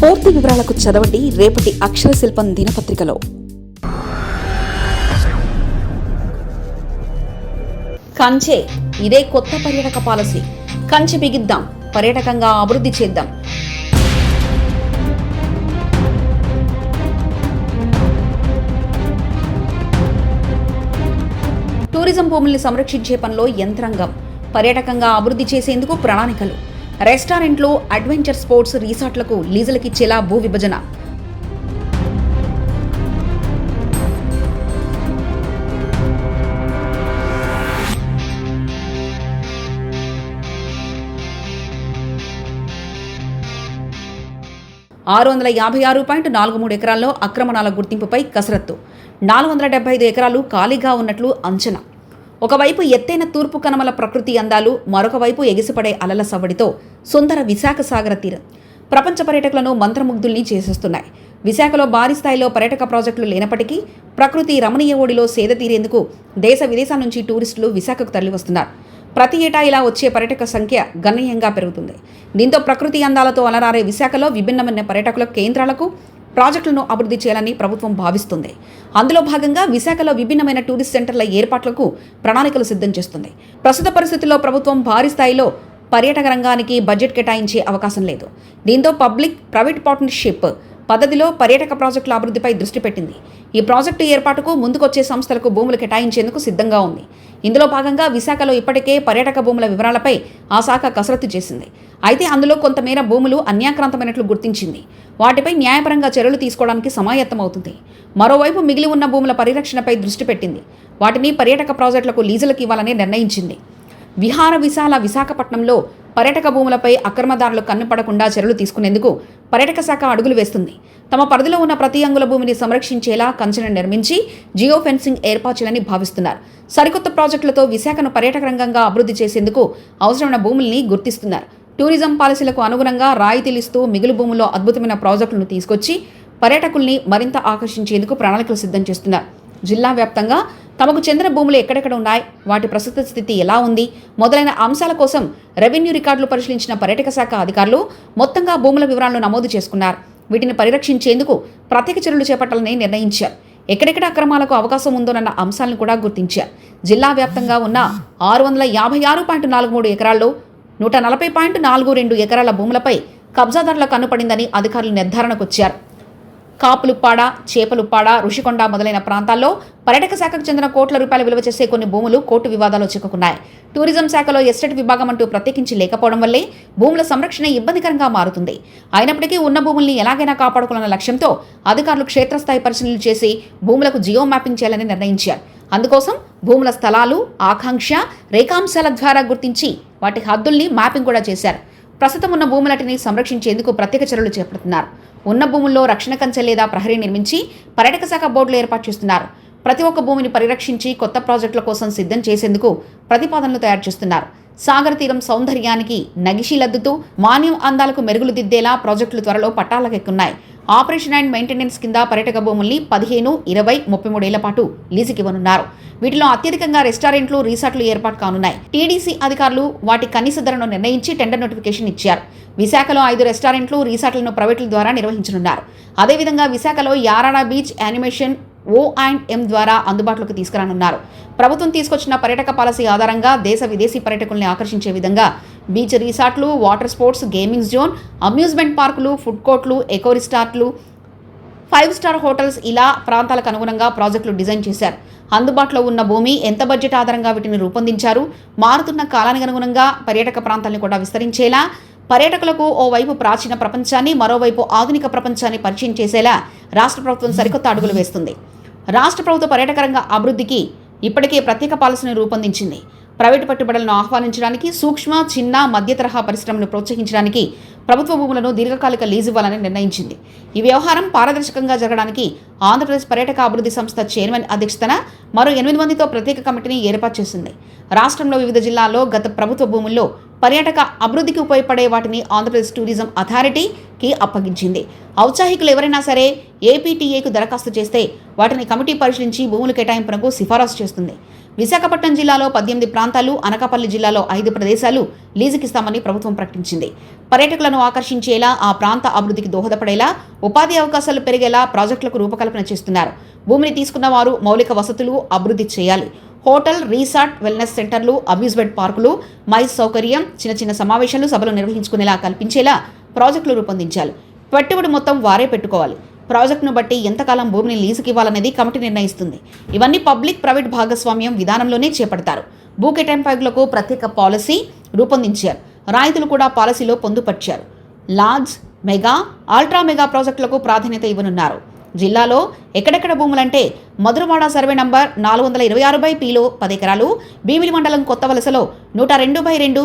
పూర్తి వివరాలకు చదవండి రేపటి అక్షర శిల్పం దినపత్రికలో. కంచె ఇదే కొత్త పర్యాటక పాలసీ. కంచె బిగిద్దాం పర్యాటకంగా అభివృద్ధి చేద్దాం. టూరిజం భూముల్ని సంరక్షించే పనిలో యంత్రాంగం పర్యాటకంగా అభివృద్ధి చేసేందుకు ప్రణాళికలు. రెస్టారెంట్లు అడ్వెంచర్ స్పోర్ట్స్ రిసార్ట్లకు లీజులకిచ్చేలా భూ విభజన. ఆరు వందల యాభై ఆరు పాయింట్ నాలుగు మూడు ఎకరాల్లో అక్రమణాల గుర్తింపుపై కసరత్తు. నాలుగు వందల డెబ్బై ఐదు ఎకరాలు ఖాళీగా ఉన్నట్లు అంచనా. ఒకవైపు ఎత్తైన తూర్పు కనమల ప్రకృతి అందాలు మరొక వైపు ఎగిసిపడే అలల సవ్వడితో సుందర విశాఖ సాగర తీరం. ప్రపంచ పర్యటకులను మంత్రముగ్ధుల్ని చేసేస్తున్నాయి. విశాఖలో భారీ స్థాయిలో పర్యాటక ప్రాజెక్టులు లేనప్పటికీ ప్రకృతి రమణీయ ఓడిలో సేద తీరేందుకు దేశ విదేశాల నుంచి టూరిస్టులు విశాఖకు తరలివస్తున్నారు. ప్రతి ఏటా ఇలా వచ్చే పర్యాటక సంఖ్య గణనీయంగా పెరుగుతుంది. దీంతో ప్రకృతి అందాలతో అలరారే విశాఖలో విభిన్నమైన పర్యాటకుల కేంద్రాలకు ప్రాజెక్టులను అభివృద్ధి చేయాలని ప్రభుత్వం భావిస్తుంది. అందులో భాగంగా విశాఖలో విభిన్నమైన టూరిస్ట్ సెంటర్ల ఏర్పాట్లకు ప్రణాళికలు సిద్ధం చేస్తుంది. ప్రస్తుత పరిస్థితుల్లో ప్రభుత్వం భారీ స్థాయిలో పర్యాటక రంగానికి బడ్జెట్ కేటాయించే అవకాశం లేదు. దీంతో పబ్లిక్ ప్రైవేట్ పార్ట్నర్షిప్ పద్ధతిలో పర్యాటక ప్రాజెక్టుల అభివృద్ధిపై దృష్టి పెట్టింది. ఈ ప్రాజెక్టు ఏర్పాటుకు ముందుకొచ్చే సంస్థలకు భూములు కేటాయించేందుకు సిద్ధంగా ఉంది. ఇందులో భాగంగా విశాఖలో ఇప్పటికే పర్యాటక భూముల వివరాలపై ఆ శాఖ కసరత్తు చేసింది. అయితే అందులో కొంతమేర భూములు అన్యాక్రాంతమైనట్లు గుర్తించింది. వాటిపై న్యాయపరంగా చర్యలు తీసుకోవడానికి సమాయత్తమవుతుంది. మరోవైపు మిగిలి ఉన్న భూముల పరిరక్షణపై దృష్టి పెట్టింది. వాటిని పర్యాటక ప్రాజెక్టులకు లీజులకు ఇవ్వాలని నిర్ణయించింది. విహార విశాల విశాఖపట్నంలో పర్యాటక భూములపై అక్రమదారులు కన్నుపడకుండా చర్యలు తీసుకునేందుకు పర్యాటక శాఖ అడుగులు వేస్తుంది. తమ పరిధిలో ఉన్న ప్రతి అంగుల భూమిని సంరక్షించేలా కంచెను నిర్మించి జియో ఫెన్సింగ్ ఏర్పాచాలని భావిస్తున్నారు. సరికొత్త ప్రాజెక్టులతో విశాఖను పర్యాటక రంగంగా అభివృద్ధి చేసేందుకు అవసరమైన భూముల్ని గుర్తిస్తున్నారు. టూరిజం పాలసీలకు అనుగుణంగా రాయితీలిస్తూ మిగులు భూముల్లో అద్భుతమైన ప్రాజెక్టులను తీసుకొచ్చి పర్యాటకుల్ని మరింత ఆకర్షించేందుకు ప్రణాళికలు సిద్ధం చేస్తున్నారు. జిల్లా వ్యాప్తంగా తమకు చెందిన భూములు ఎక్కడెక్కడ ఉన్నాయి? వాటి ప్రస్తుత స్థితి ఎలా ఉంది? మొదలైన అంశాల కోసం రెవెన్యూ రికార్డులు పరిశీలించిన పర్యాటక శాఖ అధికారులు మొత్తంగా భూముల వివరాలను నమోదు చేసుకున్నారు. వీటిని పరిరక్షించేందుకు ప్రత్యేక చర్యలు చేపట్టాలని నిర్ణయించారు. ఎక్కడెక్కడ అక్రమాలకు అవకాశం ఉందోనన్న అంశాలను కూడా గుర్తించారు. జిల్లా వ్యాప్తంగా ఉన్న ఆరు వందల యాభై ఆరు పాయింట్ నాలుగు మూడు ఎకరాల్లో నూట నలభై పాయింట్ నాలుగు రెండు ఎకరాల భూములపై కబ్జాదారుల కన్నుపడిందని అధికారులు నిర్ధారణకు వచ్చారు. కాపులుప్పాడ చేపలుప్పాడ ఋషికొండ మొదలైన ప్రాంతాల్లో పర్యాటక శాఖకు చెందిన కోట్ల రూపాయలు విలువ చేసే కొన్ని భూములు కోర్టు వివాదాలు చిక్కుకున్నాయి. టూరిజం శాఖలో ఎస్టేట్ విభాగం అంటూ ప్రత్యేకించి లేకపోవడం వల్లే భూముల సంరక్షణ ఇబ్బందికరంగా మారుతుంది. అయినప్పటికీ ఉన్న భూముల్ని ఎలాగైనా కాపాడుకోవాలన్న లక్ష్యంతో అధికారులు క్షేత్రస్థాయి పరిశీలనలు చేసి భూములకు జియో మ్యాపింగ్ చేయాలని నిర్ణయించారు. అందుకోసం భూముల స్థలాలు ఆకాంక్ష రేఖాంశాల ద్వారా గుర్తించి వాటి హద్దుల్ని మ్యాపింగ్ కూడా చేశారు. ప్రస్తుతం ఉన్న భూములటిని సంరక్షించేందుకు ప్రత్యేక చర్యలు చేపడుతున్నారు. ఉన్న భూముల్లో రక్షణ కంచె లేదా ప్రహరీ నిర్మించి పర్యాటక శాఖ బోర్డులు ఏర్పాటు చేస్తున్నారు. ప్రతి ఒక్క భూమిని పరిరక్షించి కొత్త ప్రాజెక్టుల కోసం సిద్ధం చేసేందుకు ప్రతిపాదనలు తయారు చేస్తున్నారు. సాగర తీరం సౌందర్యానికి నగిషీలద్దుతూ మాన్యం అందాలకు మెరుగులు దిద్దేలా ప్రాజెక్టులు త్వరలో పట్టాలకెక్కున్నాయి. ఆపరేషన్ అండ్ మెయింటెనెన్స్ కింద పర్యటక భూముల్ని పదిహేను ఇరవై ముప్పై మూడేళ్ళ పాటు లీజుకివ్వనున్నారు వీటిలో అత్యధికంగా రెస్టారెంట్లు రీసార్ట్లు ఏర్పాటు కానున్నాయి. టీడీసీ అధికారులు వాటి కనీస ధరను నిర్ణయించి టెండర్ నోటిఫికేషన్ ఇచ్చారు. విశాఖలో ఐదు రెస్టారెంట్లు రీసార్ట్లను ప్రైవేట్ల ద్వారా నిర్వహించనున్నారు. అదేవిధంగా విశాఖలో Yarada beach animation O and M ద్వారా అందుబాటులోకి తీసుకురానున్నారు. ప్రభుత్వం తీసుకొచ్చిన పర్యటక పాలసీ ఆధారంగా దేశ విదేశీ పర్యటకుల్ని ఆకర్షించే విధంగా beach రిసార్ట్లు water sports gaming zone amusement పార్కులు ఫుడ్ కోర్ట్లు ఎకో రిసార్ట్లు ఫైవ్ స్టార్ హోటల్స్ ఇలా ప్రాంతాలకు అనుగుణంగా ప్రాజెక్టులు డిజైన్ చేశారు. అందుబాటులో ఉన్న భూమి ఎంత బడ్జెట్ ఆధారంగా వీటిని రూపొందించారు మారుతున్న కాలానికి అనుగుణంగా పర్యాటక ప్రాంతాలను కూడా విస్తరించేలా పర్యాటకులకు ఓవైపు ప్రాచీన ప్రపంచాన్ని మరోవైపు ఆధునిక ప్రపంచాన్ని పరిచయం చేసేలా రాష్ట్ర ప్రభుత్వం సరికొత్త అడుగులు వేస్తుంది. రాష్ట్ర ప్రభుత్వ పర్యాటక రంగ అభివృద్ధికి ఇప్పటికే ప్రత్యేక పాలసీని రూపొందించింది. ప్రైవేటు పెట్టుబడులను ఆహ్వానించడానికి సూక్ష్మ చిన్న మధ్య తరహా పరిశ్రమను ప్రోత్సహించడానికి ప్రభుత్వ భూములను దీర్ఘకాలిక లీజు ఇవ్వాలని నిర్ణయించింది. ఈ వ్యవహారం పారదర్శకంగా జరగడానికి ఆంధ్రప్రదేశ్ పర్యాటక అభివృద్ధి సంస్థ చైర్మన్ అధ్యక్షతన మరో ఎనిమిది మందితో ప్రత్యేక కమిటీని ఏర్పాటు చేసింది. రాష్ట్రంలో వివిధ జిల్లాల్లో గత ప్రభుత్వ భూముల్లో పర్యాటక అభివృద్ధికి ఉపయోగపడే వాటిని ఆంధ్రప్రదేశ్ టూరిజం అథారిటీకి అప్పగించింది. ఔత్సాహికులు ఎవరైనా సరే ఏపీటీఏకు దరఖాస్తు చేస్తే వాటిని కమిటీ పరిశీలించి భూముల కేటాయింపునకు సిఫారసు చేస్తుంది. విశాఖపట్నం జిల్లాలో పద్దెనిమిది ప్రాంతాలు అనకాపల్లి జిల్లాలో ఐదు ప్రదేశాలు లీజుకిస్తామని ప్రభుత్వం ప్రకటించింది. పర్యాటకులను ఆకర్షించేలా ఆ ప్రాంత అభివృద్ధికి దోహదపడేలా ఉపాధి అవకాశాలు పెరిగేలా ప్రాజెక్టులకు రూపకల్పన చేస్తున్నారు. భూమిని తీసుకున్న వారు మౌలిక వసతులు అభివృద్ధి చేయాలి. హోటల్ రీసార్ట్ వెల్నెస్ సెంటర్లు అమ్యూజ్మెంట్ పార్కులు మైస్ సౌకర్యం చిన్న చిన్న సమావేశాలు సభలు నిర్వహించుకునేలా కల్పించేలా ప్రాజెక్టులు రూపొందించాలి పెట్టుబడి మొత్తం వారే పెట్టుకోవాలి. ప్రాజెక్టును బట్టి ఎంతకాలం భూమిని లీజుకి ఇవ్వాలనేది కమిటీ నిర్ణయిస్తుంది. ఇవన్నీ పబ్లిక్ ప్రైవేట్ భాగస్వామ్యం విధానంలోనే చేపడతారు. భూ కేటాయింపులకు ప్రత్యేక పాలసీ రూపొందించారు. రాయితులు కూడా పాలసీలో పొందుపర్చారు. లార్జ్ మెగా అల్ట్రా మెగా ప్రాజెక్టులకు ప్రాధాన్యత ఇవ్వనున్నారు. జిల్లాలో ఎక్కడెక్కడ భూములంటే మధురవాడ సర్వే నంబర్ నాలుగు వందల ఇరవై ఆరు బై పిలో పది ఎకరాలు భీమిలి మండలం కొత్త వలసలో నూట రెండు బై రెండు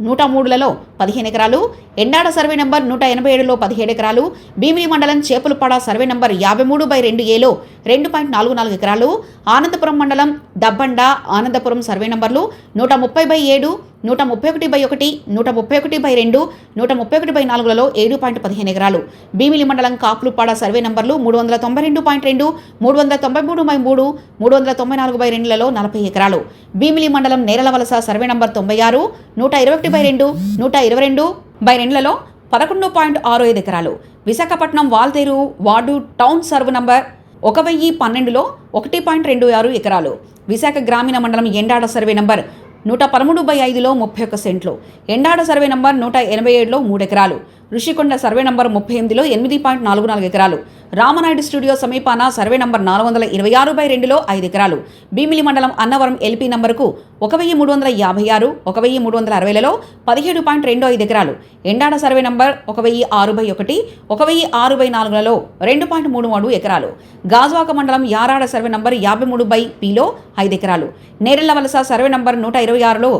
నూట మూడులలో పదిహేను ఎకరాలు. ఎండాడ సర్వే నంబర్ నూట ఎనభై ఏడులో పదిహేడు ఎకరాలు. భీమిలి మండలం చేపులపాడ సర్వే నంబర్ యాభై మూడు బై రెండు ఏలో రెండు పాయింట్ నాలుగు నాలుగు ఎకరాలు. ఆనందపురం మండలం దబ్బండ ఆనందపురం సర్వే నంబర్లు నూట ముప్పై బై ఏడు నూట ముప్పై ఒకటి బై ఒకటి నూట ముప్పై ఒకటి బై రెండు నూట ముప్పై ఒకటి బై నాలుగులలో ఏడు పాయింట్ పదిహేను ఎకరాలు. భీమిలి మండలం కాపులుపాడ సర్వే నంబర్లు మూడు వందల తొంభై రెండు పాయింట్ రెండు మూడు వందల తొంభై మూడు బై మూడు మూడు వందల తొంభై నాలుగు బై రెండులలో నలభై ఎకరాలు. భీమిలి మండలం నేరల వలస సర్వే నంబర్ తొంభై ఆరు నూట ఇరవై ఒకటి బై రెండు నూట ఇరవై రెండు బై రెండులలో పదకొండు పాయింట్ ఆరు ఐదు ఎకరాలు. Visakhapatnam Waltair ward town survey number ఒక వెయ్యి పన్నెండులో ఒకటి పాయింట్ రెండు ఆరు ఎకరాలు. విశాఖ గ్రామీణ మండలం ఎండాడ సర్వే నంబర్ నూట పదమూడు బై ఐదులో ముప్పై ఒక్క సెంట్లు. ఎండాడ సర్వే నంబర్ నూట ఎనభై ఏడులో మూడు ఎకరాలు. ఋషికొండ సర్వే నంబర్ ముప్పై ఎనిమిదిలో ఎనిమిది పాయింట్ నాలుగు నాలుగు ఎకరాలు. రామనాయుడు స్టూడియో సమీపాన సర్వే నంబర్ నాలుగు వందల ఇరవై ఆరు బై రెండులో ఐదు ఎకరాలు. భీమిలి మండలం అన్నవరం ఎల్పీ నంబర్కు ఒక వెయ్యి మూడు వందల యాభై ఆరు ఒక వెయ్యి మూడు వందల అరవైలలో పదిహేడు పాయింట్ రెండు ఐదు ఎకరాలు. ఎండాడ సర్వే నంబర్ ఒక వెయ్యి ఆరు బై ఒకటి ఒక వెయ్యి ఆరు బై నాలుగులలో రెండు పాయింట్ మూడు మూడు ఎకరాలు. గాజువాక మండలం యారాడ సర్వే నంబర్ యాభై మూడు బై పిలో ఐదు ఎకరాలు. నేరెళ్ళ వలస సర్వే నంబర్ నూట ఇరవై ఆరులో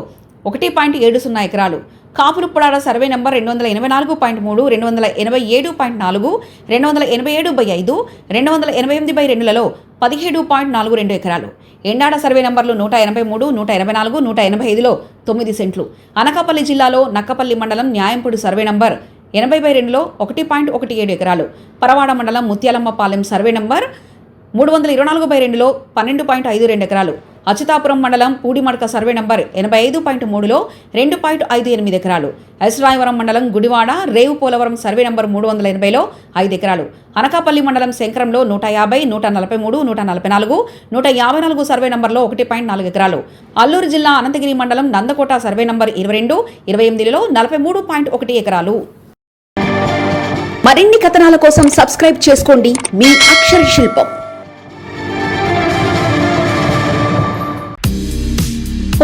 ఒకటి పాయింట్ ఏడు సున్నా ఎకరాలు. కాపులుప్పడాల సర్వే నంబర్ రెండు వందల ఎనభై నాలుగు పాయింట్ మూడు రెండు వందల ఎనభై ఏడు పాయింట్ నాలుగు రెండు వందల ఎనభై ఏడు బై ఐదు రెండు వందల ఎనభై ఎనిమిది బై రెండులలో పదిహేడు పాయింట్ నాలుగు రెండు ఎకరాలు. ఎండాడ సర్వే నంబర్లు నూట ఎనభై మూడు నూట ఎనభై నాలుగు నూట ఎనభై ఐదులో తొమ్మిది సెంట్లు. అనకాపల్లి జిల్లాలో నక్కపల్లి మండలం న్యాయంపూడి సర్వే నంబర్ ఎనభై బై రెండులో ఒకటి పాయింట్ ఒకటి ఏడు ఎకరాలు. పరవాడ మండలం ముత్యాలమ్మపాలెం సర్వే నంబర్ మూడు వందల ఇరవై నాలుగు బై రెండులో పన్నెండు పాయింట్ ఐదు రెండు ఎకరాలు. అచ్యుతాపురం మండలం పూడిమడక సర్వే నంబర్ ఎనభై ఐదు పాయింట్ మూడులో రెండు పాయింట్ ఐదు ఎనిమిది ఎకరాలు. ఎస్రాయవరం మండలం గుడివాడ రేవు పోలవరం సర్వే నంబర్ మూడు వందల ఎనభైలో ఐదు ఎకరాలు. అనకాపల్లి మండలం శంకరంలో నూట యాభై నూట నలభై మూడు నూట నలభై నాలుగు నూట యాభై నాలుగు సర్వే నంబర్లో ఒకటి పాయింట్ నాలుగు ఎకరాలు. అల్లూరు జిల్లా అనంతగిరి మండలం నందకోట సర్వే నంబర్ ఇరవై రెండు ఇరవై ఎనిమిదిలో నలభై మూడు పాయింట్ ఒకటి ఎకరాలు. మరిన్ని కథనాల కోసం సబ్స్క్రైబ్ చేసుకోండి మీ అక్షర శిల్పం.